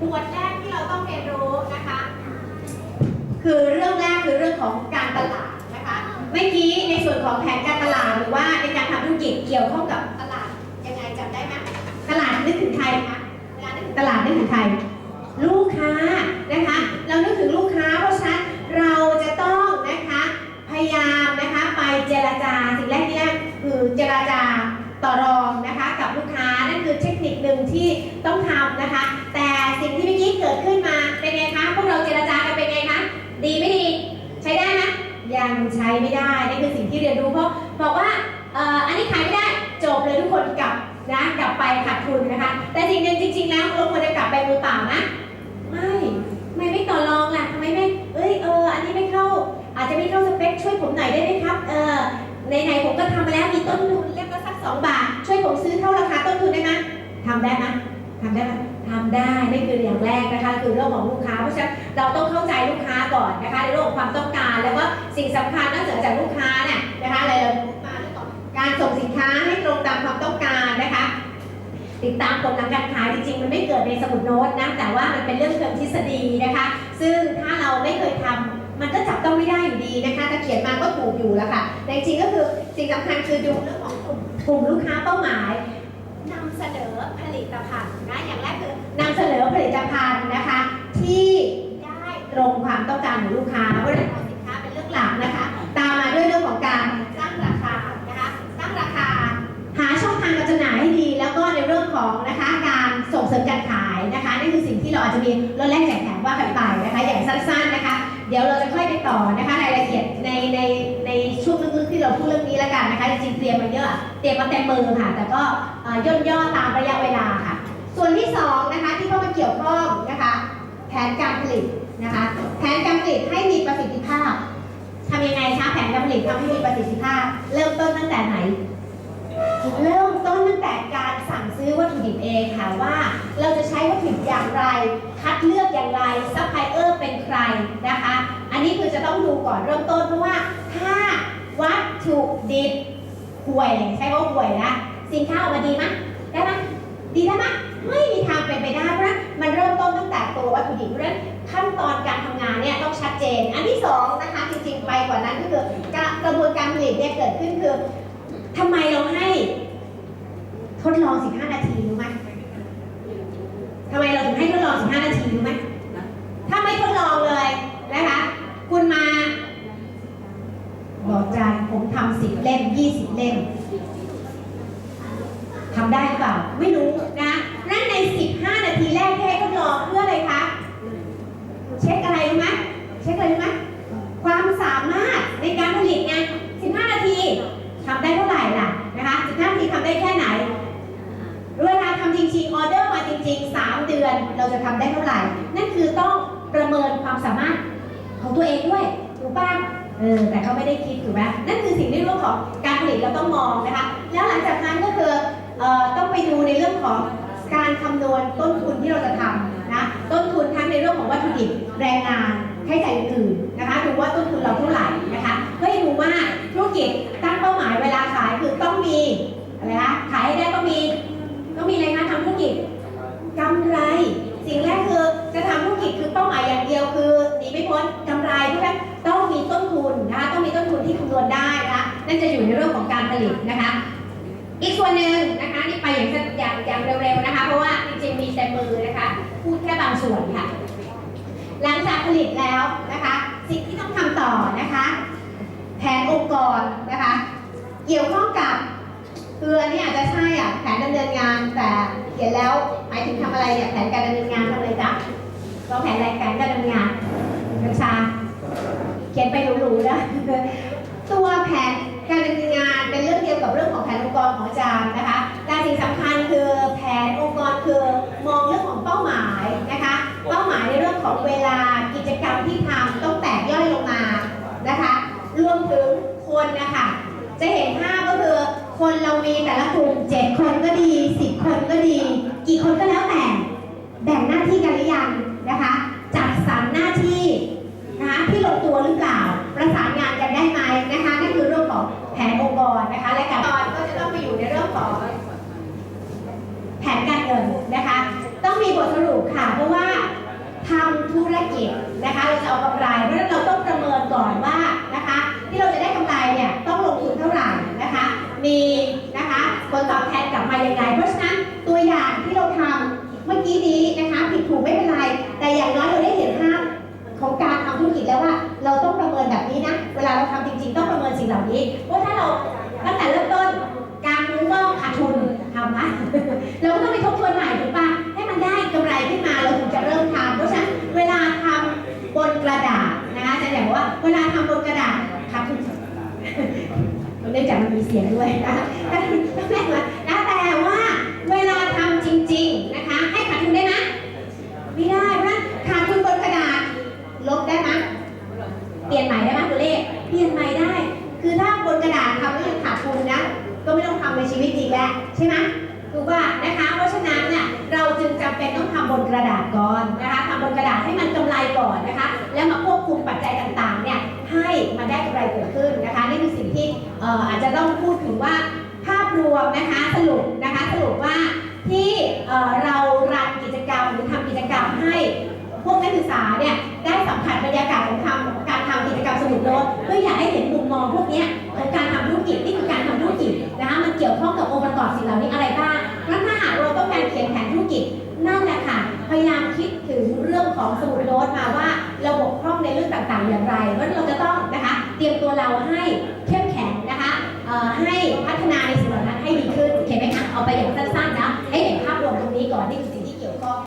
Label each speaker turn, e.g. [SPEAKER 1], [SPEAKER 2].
[SPEAKER 1] หมวดแรกที่เราต้องเรียนรู้นะคะ คือเรื่องแรกคือเรื่องของการตลาดนะคะเมื่อกี้ในส่วนของแผนการตลาดหรือว่าในการทำธุรกิจเกี่ยวข้องกับตลาดยังไงจำได้ไหมตลาดนึกถึงใครคะเวลานึกถึงตลาดนึกถึงใครลูกค้านะคะ เรานึกถึงลูกค้า เพราะฉะนั้นเราจะต้องนะคะพยายามนะคะไปเจรจาสิ่งแรกที่แรกคือเจรจาต่อรองนะคะกับลูกค้านั่นคือเทคนิคหนึ่งที่ต้องทำนะคะ สิ่งที่เมื่อกี้เกิดขึ้นมาเป็นไงคะพวกเราเจรจากันเป็นไงคะดีไม่ดี ใช้ได้ไหมยังใช้ไม่ได้นี่คือสิ่งที่เรียนรู้เพราะบอกว่าอันนี้ขายไม่ได้จบเลยทุกคนกลับนะกลับไปขาดทุนนะคะ แต่สิ่งหนึ่งจริงๆแล้วเราควรจะกลับไปมือเปล่านะไม่ไมไม่ต่อรองล่ะทำไมไม่เอ้ยเอออันนี้ไม่เข้า อาจจะไม่เข้าสเปคช่วยผมหน่อยได้ไหมครับเออไหนๆผมก็ทำมาแล้วมีต้นทุนเล่มละสักสองบาท ช่วยผมซื้อเท่าราคาต้นทุนได้ไหมทำได้ไหม ทำได้ไหมทำได้นี่คืออย่างแรกนะคะ คือเรื่องของลูกค้าเพราะฉะนั้นเราต้องเข้าใจลูกค้าก่อนนะคะในเรื่องของความต้องการ แล้วก็สิ่งสำคัญนอกเหนือจากลูกค้าเนี่ยนะคะอะไรเราการส่งสินค้าให้ตรงตามความต้องการนะคะ ติดตามผลทางการขายจริงๆ มันไม่เกิดในสมุดโน้ตนะแต่ว่ามันเป็นเรื่องเชิงทฤษฎีนะคะ ซึ่งถ้าเราไม่เคยทำมันก็จับต้องไม่ได้อยู่ดีนะคะถ้าเขียนมาก็ถูกอยู่แล้วค่ะแต่จริงก็คือสิ่งสำคัญคือดูเรื่องของกลุ่มกลุ่มลูกค้าเป้าหมาย นำเสนอผลิตภัณฑ์นะอย่างแรกคือนำเสนอผลิตภัณฑ์นะคะ ที่ได้ตรงความต้องการของลูกค้าเพราะฉะนั้นสินค้าเป็นเรื่องหลักนะคะ ตามมาด้วยเรื่องของการสร้างราคานะคะสร้างราคา หาช่องทางการจำหน่ายให้ดี แล้วก็ในเรื่องของนะคะการส่งเสริมการขายนะคะนี่คือสิ่งที่เราอาจจะมีลดแลกแจกแถมว่ากันไปนะคะ อย่างสั้นๆนะคะ เดี๋ยวเราจะค่อยไปต่อนะคะรายละเอียดในในในช่วงลึกๆที่เราพูดเรื่องนี้แล้วกันนะคะจริงๆเตรียมมาเยอะเตรียมมาเต็มมือค่ะ แต่ก็ย่นย่อตามระยะเวลาค่ะ ส่วนที่สองนะคะที่เข้ามาเกี่ยวข้องนะคะแผนการผลิตนะคะแผนการผลิตให้มีประสิทธิภาพทำยังไงคะแผนการผลิตทำให้มีประสิทธิภาพ เริ่มต้นตั้งแต่ไหน เริ่มต้นตั้งแต่การสั่งซื้อวัตถุดิบเองค่ะว่า เราจะใช้วัตถุดิบอย่างไร คัดเลือกอย่างไรซัพพลายเออร์เป็นใครนะคะ อันนี้คือจะต้องดูก่อนเริ่มต้นเพราะว่าถ้าวัตถุดิบห่วยใช้ว่าห่วยนะสินค้าออกมาดีไหมได้ไหมดีได้ไหมไม่มีทางเป็นไปได้เพราะมันเริ่มต้นตั้งแต่ตัววัตถุดิบเพราะฉะนั้นขั้นตอนการทำงานเนี่ยต้องชัดเจน อันที่สองนะคะจริงๆไปกว่านั้นก็คือกระบวนการผลิตเนี่ยเกิดขึ้นคือทำไมเรา ทดลอง 15 นาทีรู้ไหมทำไมเราถึงให้ทดลอง 15 นาทีรู้ไหมถ้าไม่ทดลองเลยนะคะ คุณมา บอกอาจารย์ผมทำสิบเล่ม 20 เล่มทำได้หรือเปล่าไม่รู้นะนั่นใน 15 นาทีแรกที่ให้ทดลองเพื่ออะไรคะ เช็คอะไรรู้ไหมเช็คอะไรรู้ไหมความสามารถในการผลิตไง 15 นาที ทำได้เท่าไหร่ล่ะนะคะ15นาทีทำได้แค่ไหน เวลาทำจริงๆ ออเดอ จริง ๆ 3 เดือนเราจะทำได้เท่าไหร่ นั่นคือต้องประเมินความสามารถของตัวเองด้วยถูกป่ะเออแต่เขาไม่ได้คิดถูกไหมนั่นคือสิ่งที่เรื่องของการผลิตเราต้องมองนะคะ แล้วหลังจากนั้นก็คือออต้องไปดูในเรื่องของการคำนวณต้นทุนที่เราจะทำนะต้นทุนทั้งในเรื่องของวัตถุดิบแรงงานค่าใช้จ่ายอื่นๆนะคะดูว่าต้นทุนเราเท่าไหร่ จะอยู่ในเรื่องของการผลิตนะคะ อีกส่วนหนึ่งนะคะนี่ไปอย่างอย่างอย่างเร็วๆนะคะ เพราะว่าจริงๆมีแต่มือนะคะ พูดแค่บางส่วนค่ะ หลังจากผลิตแล้วนะคะ สิ่งที่ต้องทำต่อนะคะ แผนองค์กรนะคะ เกี่ยวข้องกับคืออันนี้อาจจะใช่อะแผนดำเนินงานแต่เขียนแล้วหมายถึงทำอะไรเนี่ยแผนการดำเนินงานทำอะไรจ๊ะเราแผนอะไรแผนการดำเนินงานกัญชาเขียนไปหรูๆนะตัวแผน เนินงานเป็นเรื่องเดียวกับเรื่องของแผนองค์กรของอาจารย์นะคะแต่สิ่งสำคัญคือแผนองค์กรคือมองเรื่องของเป้าหมายนะคะ เป้าหมายในเรื่องของเวลากิจกรรมที่ทำต้องแตกย่อยลงมานะคะ รวมถึงคนนะคะจะเห็นภาพก็คือคนเรามีแต่ละกลุ่มเจ็ดคนก็ดีสิบคนก็ดี กี่คนก็แล้วแต่ แบ่งหน้าที่กันหรือยังนะคะ จัดสรรหน้าที่ นะคะและการ สียงด้วยนะก็แม่มานะแต่ว่าเวลาทำจริง ๆนะคะ ให้ขาดทุนได้ไหมไม่ได้เพราะฉะนั้นขาดทุนบนกระดาษลบได้ไหมเปลี่ยนใหม่ได้ไหมตัวเลขเปลี่ยนใหม่ได้ คือถ้าบนกระดาษทำแล้วยังขาดทุนนะก็ไม่ต้องทำในชีวิตจริงแล้วใช่ไหมถูกป่ะนะคะ เพราะฉะนั้นเนี่ยเราจึงจำเป็นต้องทำบนกระดาษก่อนนะคะทำบนกระดาษให้มันกำไรก่อนนะคะ แล้วมาควบคุมปัจจัยต่างๆเนี่ยให้มันได้กำไรเกิดขึ้นนะคะนี่คือสิ่ง อาจจะต้องพูดถึงว่าภาพรวมนะคะสรุปนะคะสรุปว่าที่เรารันกิจกรรมหรือทำกิจกรรมให้พวกนักศึกษาเนี่ยได้สัมผัสบรรยากาศของทำการทำกิจกรรมสมุดโน้ตเพื่ออยากให้เห็นมุมมองพวกนี้ของการทำธุรกิจนี่คือการทำธุรกิจนะคะมันเกี่ยวข้องกับองค์ประกอบสิ่งเหล่านี้อะไรบ้างงั้นถ้าหากเราต้องการเขียนแผนธุรกิจนั่นแหละค่ะพยายามคิดถึงเรื่องของสมุดโน้ตมาว่าเราบกพร่องในเรื่องต่างๆ อย่างไรเพราะเราจะต้องนะคะ เตรียมตัวเราให้เข้ม ให้พัฒนาในสิ่งเหล่านั้นให้ดีขึ้นเห็นไหมคะเอาไปอย่างสั้น